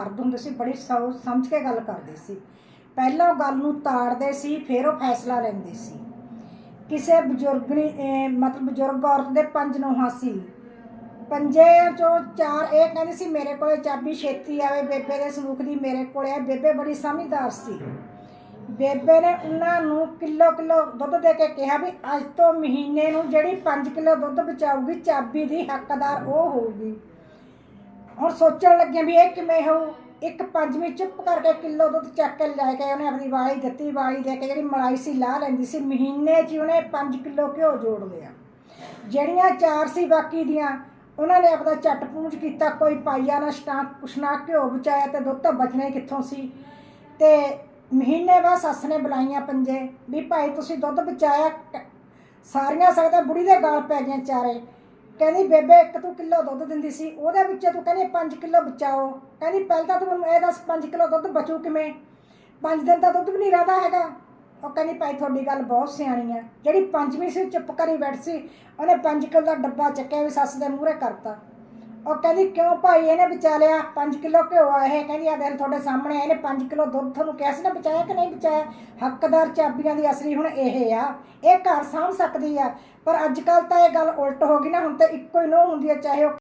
ਮਰਦ ਹੁੰਦੇ ਸੀ, ਬੜੀ ਸੋਚ ਸਮਝ ਕੇ ਗੱਲ ਕਰਦੇ ਸੀ। ਪਹਿਲਾਂ ਉਹ ਗੱਲ ਨੂੰ ਤਾੜਦੇ ਸੀ, ਫਿਰ ਉਹ ਫੈਸਲਾ ਲੈਂਦੇ ਸੀ। ਕਿਸੇ ਬਜ਼ੁਰਗ ਨੇ ਮਤਲਬ ਬਜ਼ੁਰਗ ਔਰਤ ਦੇ ਪੰਜ ਨੋਹਾਂ ਸੀ। ਪੰਜੇ ਚੋਂ ਚਾਰ ਇਹ ਕਹਿੰਦੀ ਸੀ, ਮੇਰੇ ਕੋਲੇ ਚਾਬੀ ਛੇਤੀ ਆਵੇ, ਬੇਬੇ ਦੇ ਸੰਦੂਕ ਦੀ ਮੇਰੇ ਕੋਲੇ ਆ। ਬੇਬੇ ਬੜੀ ਸਮਝਦਾਰ ਸੀ। ਬੇਬੇ ਨੇ ਉਹਨਾਂ ਨੂੰ ਕਿਲੋ ਕਿਲੋ ਦੁੱਧ ਦੇ ਕੇ ਕਿਹਾ ਵੀ ਅੱਜ ਤੋਂ ਮਹੀਨੇ ਨੂੰ ਜਿਹੜੀ 5 ਕਿਲੋ ਦੁੱਧ ਬਚਾਊਗੀ, ਚਾਬੀ ਦੀ ਹੱਕਦਾਰ ਉਹ ਹੋਊਗੀ। ਹੁਣ ਸੋਚਣ ਲੱਗੇ ਵੀ ਇਹ ਕਿਵੇਂ ਹੋਊ ਇੱਕ ਪੰਜਵੀਂ ਚੁੱਪ ਕਰਕੇ ਕਿਲੋ ਦੁੱਧ ਚੱਕ ਕੇ ਲੈ ਕੇ ਉਹਨੇ ਆਪਣੀ ਵਾਲੀ ਦਿੱਤੀ, ਵਾਲੀ ਦੇ ਕੇ ਜਿਹੜੀ ਮਲਾਈ ਸੀ ਲਾਹ ਲੈਂਦੀ ਸੀ, ਮਹੀਨੇ 'ਚ ਉਹਨੇ 5 ਕਿਲੋ ਘਿਓ ਜੋੜ ਲਿਆ। ਜਿਹੜੀਆਂ ਚਾਰ ਸੀ ਬਾਕੀ ਦੀਆਂ, ਉਹਨਾਂ ਨੇ ਆਪਦਾ ਚੱਟ ਪੂੰਝ ਕੀਤਾ, ਕੋਈ ਪਾਈਆ ਨਾ ਸਟਾਂਪ ਕੁਛ ਨਾ ਘਿਓ ਬਚਾਇਆ ਤੇ ਦੁੱਧ ਤਾਂ ਬਚਣਾ ਹੀ ਕਿੱਥੋਂ ਸੀ? ਤੇ ਮਹੀਨੇ ਬਾਅਦ ਸੱਸ ਨੇ ਬੁਲਾਈਆਂ ਪੰਜੇ, ਵੀ ਭਾਈ ਤੁਸੀਂ ਦੁੱਧ ਬਚਾਇਆ ਸਾਰੀਆਂ ਸਕਦਾ ਬੁੜੀ ਦੇ ਗਾਲ ਪੈ ਗਈਆਂ ਚਾਰੇ। ਕਹਿੰਦੀ, ਬੇਬੇ, ਇੱਕ ਤੂੰ ਕਿਲੋ ਦੁੱਧ ਦਿੰਦੀ ਸੀ, ਉਹਦੇ ਵਿੱਚ ਤੂੰ ਕਹਿੰਦੀ 5 ਕਿਲੋ ਬਚਾਓ। ਕਹਿੰਦੀ, ਪਹਿਲਾਂ ਤਾਂ ਤੂੰ ਮੈਨੂੰ ਇਹ ਦੱਸ 5 ਕਿਲੋ ਦੁੱਧ ਬਚੂ ਕਿਵੇਂ? 5 ਦਿਨ ਦਾ ਦੁੱਧ ਵੀ ਨਹੀਂ ਰਹਦਾ ਹੈਗਾ। ਉਹ ਕਹਿੰਦੀ, ਭਾਈ, ਤੁਹਾਡੀ ਗੱਲ ਬਹੁਤ ਸਿਆਣੀ ਆ ਜਿਹੜੀ ਪੰਜਵੀਂ ਸੀ, ਚੁੱਪ ਕਰੀ ਬੈਠ ਸੀ, ਉਹਨੇ 5 ਕਿਲੋ ਦਾ ਡੱਬਾ ਚੱਕਿਆ ਵੀ ਸੱਸ ਦੇ ਮੂਹਰੇ ਕਰਤਾ। ਉਹ ਕਹਿੰਦੀ ਕਿਉਂ ਭਾਈ? ਇਹਨੇ ਬਚਾ ਲਿਆ 5 ਕਿਲੋ ਘਿਓ ਆ ਇਹ। ਕਹਿੰਦੀ ਆ ਦਿਲ ਤੁਹਾਡੇ ਸਾਹਮਣੇ ਆ, ਇਹਨੇ 5 ਕਿਲੋ ਦੁੱਧ ਤੁਹਾਨੂੰ ਕਿਹਾ ਸੀ ਨਾ ਬਚਾਇਆ ਕਿ ਨਹੀਂ ਬਚਾਇਆ? ਹੱਕਦਾਰ ਚਾਬੀਆਂ ਦੀ ਅਸਲੀ ਹੁਣ ਇਹ ਆ। ਇਹ ਘਰ ਸਾਂਭ ਸਕਦੀ ਆ। ਪਰ ਅੱਜ ਕੱਲ ਤਾਂ ਇਹ ਗੱਲ ਉਲਟ ਹੋ ਗਈ ਨਾ ਹੁਣ ਤਾਂ ਇੱਕੋ ਹੀ ਨੋ ਹੁੰਦੀ ਆ ਚਾਹੇ ਉਹ